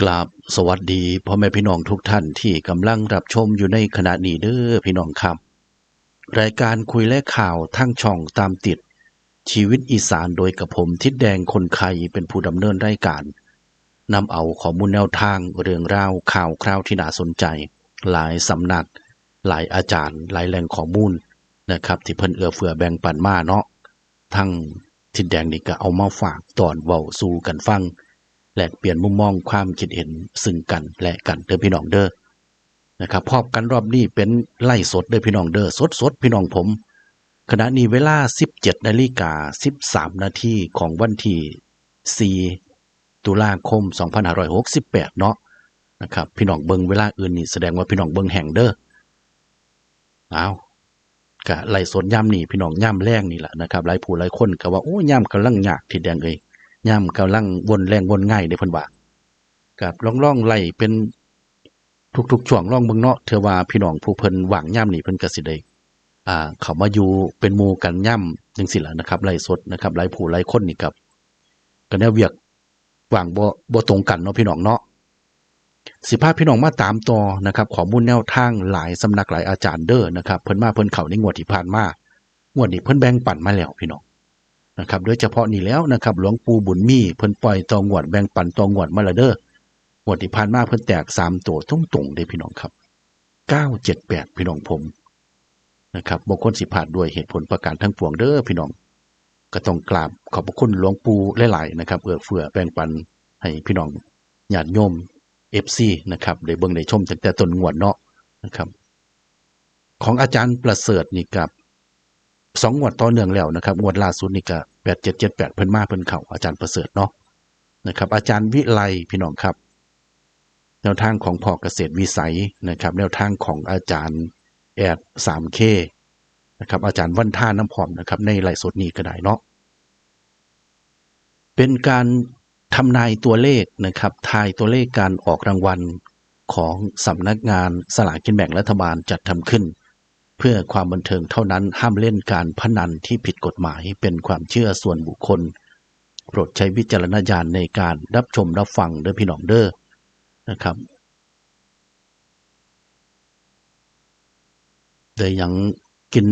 กราบสวัสดีพ่อแม่พี่น้องทุกท่านที่กำลังรับชมอยู่ในขณะนี้เด้อพี่น้องครับ รายการคุยและข่าวทั้งช่องตามติด ชีวิตอีสานโดยกับผมทิดแดงคนไข่เป็นผู้ดำเนินรายการนำเอาข้อมูลแนวทางเรื่องราวข่าวคราวที่น่าสนใจ หลายสำนัก หลายอาจารย์ หลายแหล่งข้อมูลนะครับ ที่เพิ่นเอื้อเฟื้อแบ่งปันมาเนาะทั้งทิดแดงนี่ก็เอามาฝากตอนเว้าสู่กันฟัง แลกเปลี่ยนมุมมองความคิดเห็นซึ่งกันและกันเด้อพี่น้องเด้อนะครับพบกันรอบนี้เป็นไล่สดเด้อพี่น้องเด้อสดสดพี่น้องผม ขณะนี้เวลา 17นาฬิกา13 นาทีของวันที่4ตุลาคม 2568 เนาะนะครับพี่น้องเบิงเวลาอื่นนี่แสดงว่าพี่น้องเบิงแห่งเด้อเอากะไล่สดย่ำนี่พี่น้องย่ำแรงนี่แหละนะครับหลายผู้หลายคนก็ว่าโอ้ย่ำกำลังยากที่แดงเอ้ย ย่ำกำลังวนแรงวนง่ายในพิ่นว่ากับล่องล่องๆไล่เป็นทุกๆช่วงล่องเบิ่งเนาะเทว่าพี่น้องผู้เพิ่นหว่างย่ำหนีเพิ่นก็สิได้อ่า เขามาอยู่เป็นมูกันย่ำจังซี่ล่ะนะครับไล่สดนะครับหลผู้หลายคนนี่กับก็แนวเวียกหว่างบ่บ่ตรงกันเนาะพี่น้องเนาะสิพาพี่น้องมาตามต่อนะครับข้อมูลแนวทางหลายสำนักหลายอาจารย์เด้อนะครับ เพิ่นมาเพิ่นเข้าในงวดที่ผ่านมางวดนี้เพิ่นแบ่งปันมาแล้วพี่น้อง นะครับโดยเฉพาะนี่แล้วนะครับ หลวงปู่บุญมีเพิ่นปล่อยตองหวดแบ่งปันตองหวดมาละเด้องวดที่ผ่านมาเพิ่นแตกสามตัวตรงตรงๆเด้พี่น้องครับเก้าเจ็ดแปดพี่น้องผมนะครับบางคนสิพลาดด้วยเหตุผลประการทั้งปวงเด้อพี่น้อง ก็ต้องกราบขอบพระคุณหลวงปู่หลายๆนะครับเอื้อเฟื้อแบ่งปันให้พี่น้องญาติโยมเอฟซีนะครับได้เบิ่งได้ชมตั้งแต่ต้นงวดเนาะนะครับ ของอาจารย์ประเสริฐนี่กับ สองงวดต่อเนื่องแล้วนะครับ งวดล่าสุดนี่ก็แปดเจ็ดเจ็ดแปดเพิ่นมาเพิ่นเข่าอาจารย์ประเสริฐเนาะนะครับ อาจารย์วิไลพี่น้องครับ แนวทางของพ่อเกษตรวิสัยนะครับ แนวทางของอาจารย์แอดสามเคนะครับ อาจารย์วันท่าน้ำพร้อมนะครับ ในไลฟ์สดนี้ก็ได้เนาะเป็นการทำนายตัวเลขนะครับ ทายตัวเลขการออกรางวัลของสำนักงานสลากกินแบ่งรัฐบาลจัดทำขึ้น เพื่อความบันเทิงเท่านั้นห้ามเล่นการพนันที่ผิดกฎหมายเป็นความเชื่อส่วนบุคคล โปรดใช้วิจารณญาณในการรับชมรับฟังเด้อพี่น้องเด้อนะครับเดี๋ยวยังกิน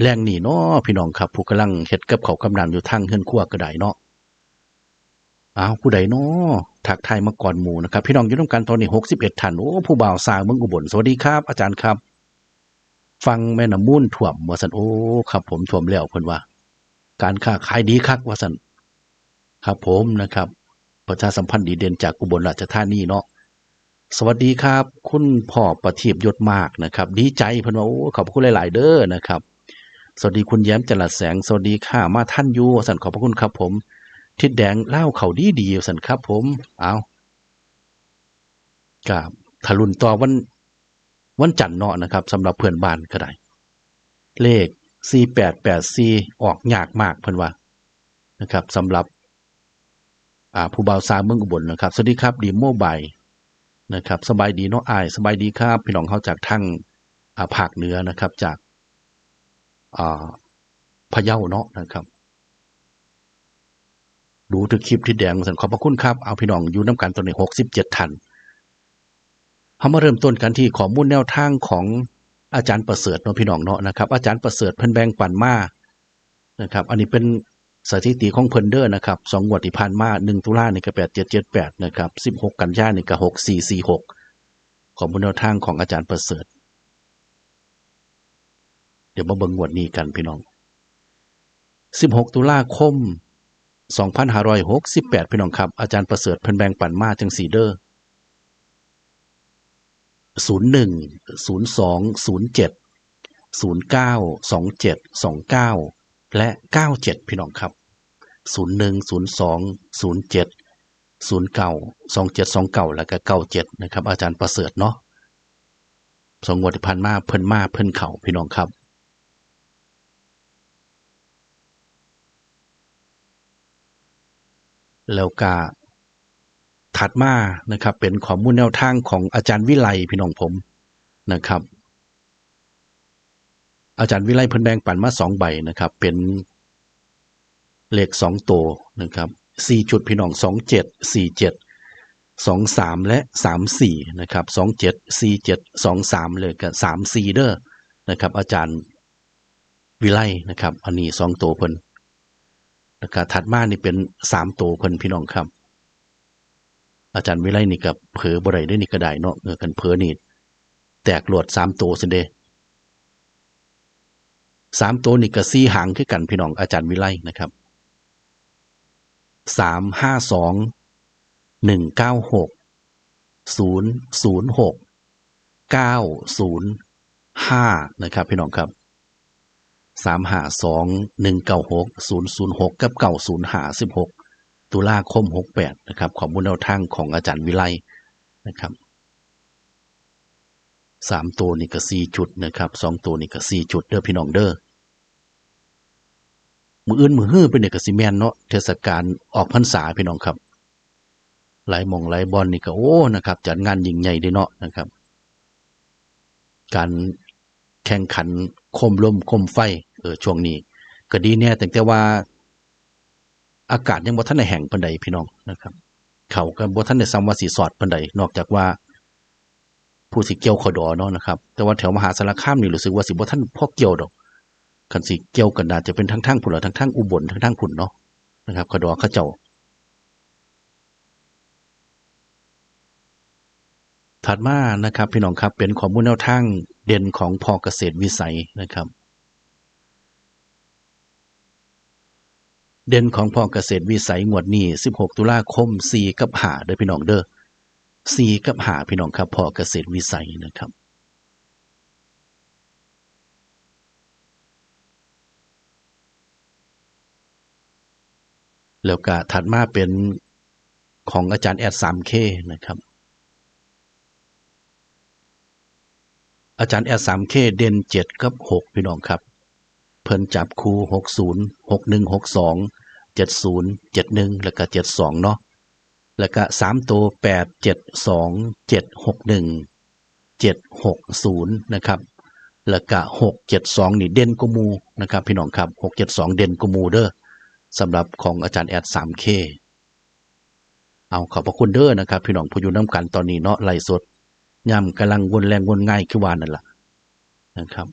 แรงหนีเนาะพี่น้องครับ ผู้กำลังเฮ็ดกับเขากำนันอยู่ทางเฮือนครัวก็ไดเนาะอ้าวผู้ใดเนาะทักไทยมาก่อนหมู่นะครับ พี่น้องอยู่ร่วมกันตอนนี้61ท่านโอ้ผู้บ่าวสาวเมืองอุบลสวัสดีครับ อาจารย์ครับ ฟังแม่น้ำมูลถ่วมว่าสันโอ้ครับผมถ่วมแล้วเพิ่นว่า การค้าขายดีคักว่าสันครับผมนะครับ ประชาสัมพันธ์ดีเด่นจากอุบลราชธานีเนาะสวัสดีครับ คุณพ่อประทีปยศมากนะครับ ดีใจเพิ่นว่าโอ้ขอบคุณหลาย ๆ เด้อนะครับ สวัสดีคุณแย้มจรัสแสง สวัสดีค่ะมาท่านยูวสันขอบพระคุณครับ ผม ทิดแดงเล่าเขาดีดีวสันครับ ผมเอากับทะลุนต่อวัน วันจันทร์เนาะนะครับสำหรับเพื่อนบ้านก็ได้ เลข 4884 ออกยากมากเพิ่นว่านะครับสำหรับอ่าผู้บ่าวสาวเมืองอุบลนะครับ สวัสดีครับ ดีโมบายนะครับ สบายดีเนาะอาย สบายดีครับ พี่น้องเขาจากทั้งอ่าภาคเหนือนะครับ จากอ่าพะเยาเนาะนะครับ ดูถึงคลิปที่แดงสันขอบพระคุณครับ เอาพี่น้องอยู่น้ำกันตัวนี้หกสิบเจ็ดทัน เรามาเริ่มต้นกันที่ข้อมูลแนวทางของอาจารย์ประเสริฐเนาะพี่น้องเนาะนะครับ อาจารย์ประเสริฐเพิ่นแบ่งปันมานะครับ อันนี้เป็นสถิติของเพิ่นเด้อนะครับสองงวดที่ผ่านมาหนึ่งตุลานี่ก็แปดเจ็ดเจ็ดแปดนะครับสิบหกกันยายนนี่ก็หกสี่สี่หกข้อมูลแนวทางของอาจารย์ประเสริฐ เดี๋ยวมาเบิ่งงวดนี้กันพี่น้องสิบหกตุลาคมสองพันห้าร้อยหกสิบแปดพี่น้องครับอาจารย์ประเสริฐเพิ่นแบ่งปันมาจังสี่เด้อ ศูนย์หนึ่งศูนย์สองศูนย์เจ็ดศูนย์เก้าสองเจ็ดสองเก้าและเก้าเจ็ดพี่น้องครับศูนย์หนึ่งศูนย์สองศูนย์เจ็ดศูนย์เก้าสองเจ็ดสองเก้าแล้วก็เก้าเจ็ดนะครับ อาจารย์ประเสริฐเนาะสองงวดที่ผ่านมาเพิ่นมาเพิ่นเข่าพี่น้องครับแล้วก็ ถัดมานะครับ เป็นข้อมูลแนวทางของอาจารย์วิไลพี่น้องผมนะครับ อาจารย์วิไลเพิ่นแบงปันมาสองใบนะครับ เป็นเลขสองตัวนะครับสี่จุดพี่น้องสองเจ็ดสี่เจ็ดสองสามและสามสี่นะครับสองเจ็ดสี่เจ็ดสองสามเลยกับสามสี่เด้อนะครับ อาจารย์วิไลนะครับ อันนี้สองตัวเพิ่นแล้วก็ถัดมานี่เป็นสามตัวเพิ่นพี่น้องครับ อาจารย์วิไลนี่กับเผลอบ่ได้ได้นี่ก็ได้เนาะเออกันเผลอนี่แตกหลวดสามตัวสินเดสามตัวนี่ก็สี่หางคือกันพี่น้องอาจารย์วิไลนะครับสามห้าสองหนึ่งเก้าหกศูนย์ศูนย์หกเก้าศูนย์ห้านะครับ พี่น้องครับสามห้าสองหนึ่งเก้าหกศูนย์ศูนย์หกกับเก้าศูนย์ห้าสิบหก ตุลาคมหกแปดนะครับขอบุญแนวทางของอาจารย์วิไลนะครับสามตัวนี่ก็สี่จุดนะครับสองตัวนี่ก็สี่จุดเด้อพี่น้องเด้อมืออื่นมือฮื้อเป็นเอกสิแมนเนาะเทศกาลออกพรรษาพี่น้องครับ หลายมองหลายบอลนี่ก็โอ้นะครับ จัดงานยิ่งใหญ่ด้เนาะนะครับ การแข่งขันคมลมคมไฟเออช่วงนี้ ก็ดีเนี่ยแต่แต่ว่า อากาศยังบ่ทันได้แห้งปานใดพี่น้องนะครับ เขาก็บ่ทันได้ซ้ำว่าสิสอดปานใดนอกจากว่า ผู้สิเกี่ยวขอดอเนาะนะครับ แต่ว่าแถวมหาสารคามนี่รู้สึกว่าสิบ่ทันพ่อเกี่ยวดอกคันสิเกี่ยวกันนาจะเป็นทั้งทางพุ่นละทั้งทางอุบลทั้งทางพุ่นเนาะนะครับขอดอเขาเจ้าถัดมานะครับ พี่น้องครับเป็นข้อมูลแนวทางเด่นของพอเกษตรวิสัยนะครับ เด่นของพ่อเกษตรวิสัยงวดนี้ 16 ตุลาคม 4 กับ5เด้อพี่น้องเด้อ4กับ5พี่น้องครับพ่อเกษตรวิสัยนะครับแล้วก็ถัดมาเป็นของอาจารย์แอด 3K นะครับ อาจารย์แอด 3K เด่น7กับ6พี่น้องครับ พิ่นจับคู่60 61 62 70 71แล้วก็72เนาะแล้วก็3ตัว8 7 2 7 6 1 7 6 0นะครับแล้วก็6 7 2นี่เด่นกมูนะครับพี่น้องครับ6 7 2เด่นกว่าหมูเด้อสำหรับของอาจารย์แอด 3K เอาขอบพระคุณเด้อนะครับ พี่น้องผู้อยู่น้ำกันตอนนี้เนาะไล่สดย่ำกำลังวนแรงวนง่ายคือวานนั่นแหละนะครับ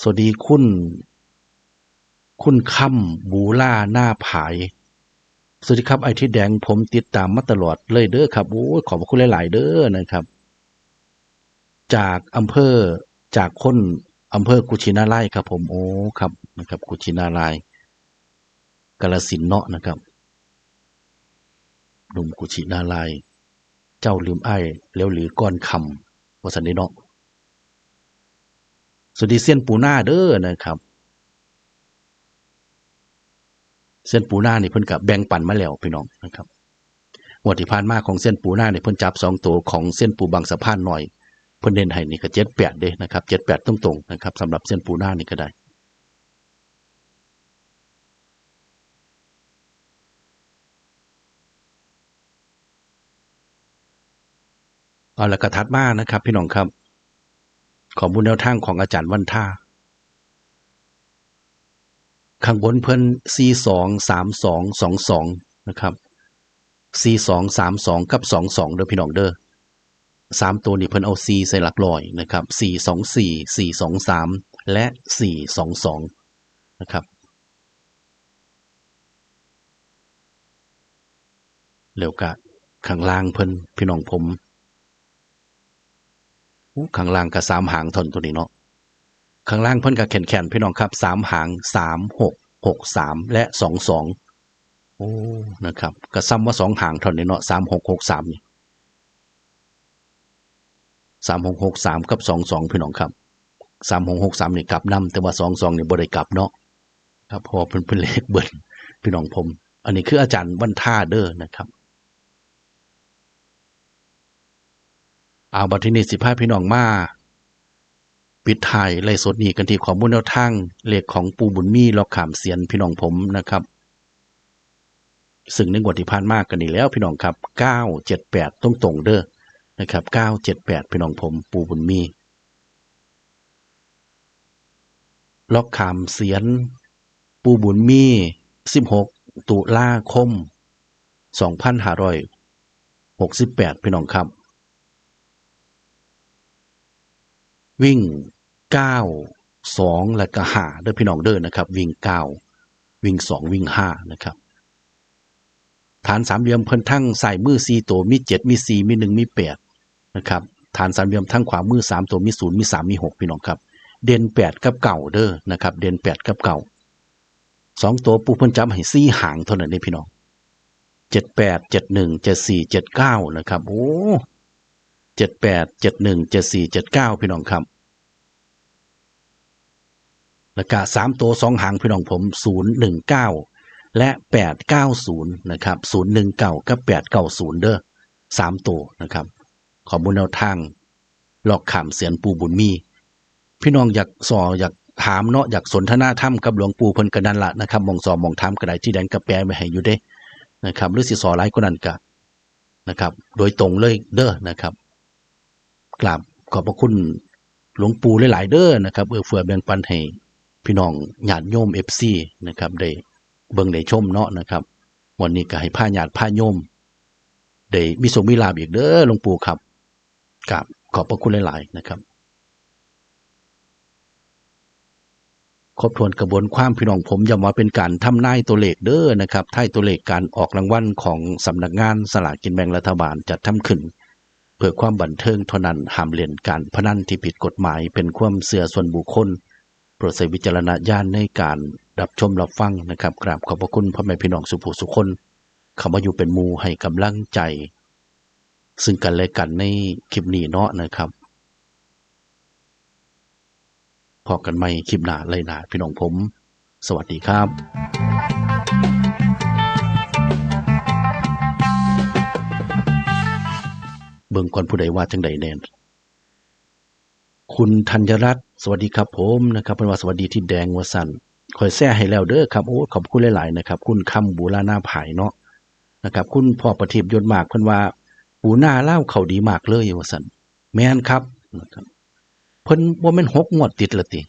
สวัสดีคุณ คุณค่ำบูล่าหน้าผาย สวัสดีครับไอที่แดงผมติดตามมาตลอดเลยเด้อครับโอ้ขอบคุณหลาย ๆ เด้อนะครับ จากอำเภอจากคนอำเภอกุชินาไลครับ ผมโอ้ครับนะครับ กุชินาไลกาลสินเนาะนะครับหนุ่มกุชินาไลเจ้าลืมไอ้แล้วหรือก้อนคำวสันนิเนาะ สวัสดีเซียนปูหน้าเด้อนะครับเส้นปูหน้านี่เพิ่นกับแบ่งปันมาแล้วพี่น้องนะครับงวดที่ผ่านมาของเส้นปูหน้านี่เพิ่นจับสองตัวของเส้นปูบางสะพานหน่อย เพิ่นเน้นให้นี่ก็เจ็ดแปดเด้นะครับเจ็ดแปดตรงๆนะครับสำหรับเส้นปูหน้านี่ก็ได้ เอาละกระทัดมากนะครับ พี่น้องครับ ขอบุญแนวทางของอาจารย์วันท่าข้างบนเพิ่น C สองสามสองสองสองนะครับ C สองสามสองกับสองสองเด้อพี่น้องเด้อสามตัวนี้เพิ่นเอา C ใส่หลักร้อยนะครับ C สองสี่สี่สองสามและสี่สองสองนะครับแล้วก็ข้างล่างเพิ่นพี่น้องผม ข้างล่างก็สามหางทนตัวนี้เนาะข้างล่างเพิ่นกับแขนแขนพี่น้องครับสามหางสามหกหกสามและสองสองโอ้นะครับก็ซ้ำว่าสองหางท่านี้เนาะสามหกหกสามนี่สามหกหกสามกับสองสองพี่น้องครับสามหกหกสามนี่กลับนํแต่ว่าสองสองนี่บ่ได้กลับเนาะครับพอเพิ่นเป็นเลขเบิ้ลพี่น้องผม อันนี้คืออาจารย์วันท่าเด้อนะครับ เอาบัดทีนี้สิพาพี่น้องมาปิดท้ายไล่สดนี้กันที่ข้อมูลแนวทางเลขของปูบุญมีล็อกขามเสียนพี่น้องผมนะครับ ซึ่งในงวดที่ผ่านมากกันนี่แล้วพี่น้องครับ 978ตรงตรงเด้อนะครับ 978 พี่น้องผมปูบุญมีล็อกขามเสียน ปูบุญมี 16 ตุลาคม 2500หกสิบแปดพี่น้องครับ วิ่งเก้าสองและก็ห้าเด้อพี่น้องเด้อนะครับ วิ่งเก้าวิ่งสองวิ่งห้านะครับ ฐานสามเหลี่ยมเพิ่นทั้งใส่มือสี่ตัวมีเจ็ดมีสี่มีหนึ่งมีแปดนะครับ ฐานสามเหลี่ยมทั้งขวามือสามตัวมีศูนย์มีสามมีหกพี่น้องครับ เด่นแปดกับเก่าเด้อนะครับ เด่นแปดกับเก่าสองตัวปูเพิ่นจำให้สี่หางเท่านั้นเด้พี่น้องเจ็ดแปดเจ็ดหนึ่งเจ็ดสี่เจ็ดเก้านะครับ โอ้ เจ็ดแปดเจ็ดหนึ่งเจ็ดสี่เจ็ดเก้าพี่น้องครับแล้วก็สามตัวสองหางพี่น้องผมศูนย์หนึ่งเก้าและแปดเก้าศูนย์นะครับศูนย์หนึ่งเก้ากับแปดเก้าศูนย์เด้อสามตัวนะครับ ขอบุญแนวทางหลอกขามเสียนปูบุญมี พี่น้องอยากสออยากถามเนาะอยากสนทนาธรรมกับหลวงปู่เพิ่นกันนั่นละนะครับมองสอมองถามกระไดที่แดงกระแปลไว้ให้อยู่เด้นะครับหรือสิสอหลายก็นั่นกะนะครับ โดยตรงเลยเด้อนะครับ กราบขอบพระคุณหลวงปู่หลาย ๆ เด้อนะครับเอื้อเฟื้อแบ่งปันให้พี่น้องญาติโยม FC นะครับได้เบิ่งได้ชมเนาะนะครับ วันนี้ก็ให้ผ้าญาติผ้าโยมได้มีสมมีลาบอีกเด้อหลวงปู่ครับกราบขอบพระคุณหลาย ๆ นะครับครบถวนกระบวนความพี่น้องผมย้ำว่าเป็นการทำนายตัวเลขเด้อนะครับท้ายตัวเลขการออกรางวัลของสำนักงานสลากกินแบ่งรัฐบาลจัดทำขึ้น เพื่อความบันเทิงเท่านั้นห้ามเล่นการพนันที่ผิดกฎหมายเป็นความเสื่อส่วนบุคคลโปรดใช้วิจารณญาณในการรับชมรับฟังนะครับกราบขอบพระคุณพ่อแม่พี่น้องสุภูสุคนคำว่าอยู่เป็นมูให้กำลังใจ ซึ่งกันและกันในคลิปนี้เนาะนะครับพอกันใหม่คลิปหน้าเลยนะพี่น้องผม สวัสดีครับ บิ่งก่อนผู้ใดว่าจังใดแน่นคุณธัญรัตน์สวัสดีครับผมนะครับเป็นว่าสวัสดีที่แดงวสันคอยแซ่ให้แล้วเด้อครับโอ้ขอบคุณหลายๆนะครับ คุณคำบูราหน้าผายเนาะนะครับ คุณพ่อประทีปยนต์มากเพิ่นว่าปูหน้าเล่าเขาดีมากเลยวสันแม่นครับนะครับเพิ่นว่ามันหกงวดติดละติ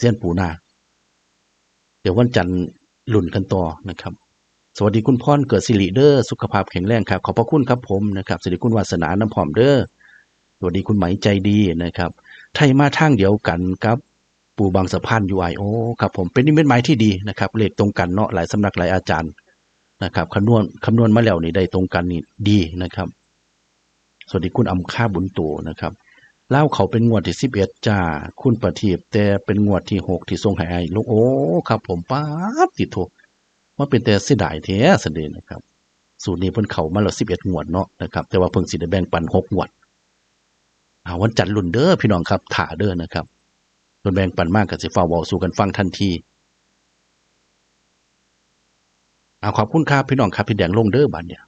เส้นปูหน้า เดี๋ยววันจันทร์หลุ่นกันต่อนะครับ สวัสดีคุณพรเกิดสิริเดอร์สุขภาพแข็งแรงครับ ขอบพระคุณครับผมนะครับสวัสดีคุณวาสนาน้ำผอมเด้อสวัสดีคุณไหมใจดีนะครับ ไทยมาทางเดียวกันครับ ปู่บางสะพานยูไอโอครับผมเป็นนิมิตหมายที่ดีนะครับเลขตรงกันเนาะหลายสำนักหลายอาจารย์นะครับคำนวณคำนวณมาแล้วนี่ได้ตรงกันนี่ดีนะครับ สวัสดีคุณอำค่าบุญตูนะครับเล่าเขาเป็นงวดที่สิบเอ็ดจ้า คุณประทีปแต่เป็นงวดที่หกที่ทรงหายลูกโอ้ครับ ผมป้าติดโท ว่าเป็นแต่เสียดายแท้สันเดนะครับ สูตรนี้เพิ่นเขามาแล้วสิบเอ็ดงวดเนาะนะครับ แต่ว่าเพิ่งสิได้แบ่งปันหกงวดอาวันจันทร์รุ่นเด้อพี่น้องครับถ่าเด้อนะครับส่วนแบ่งปันมากกับสิฟ้าเวอสู่กันฟังทันทีเอาขอบคุณครับพี่น้องครับพี่แดงลงเด้อบัดเนี่ย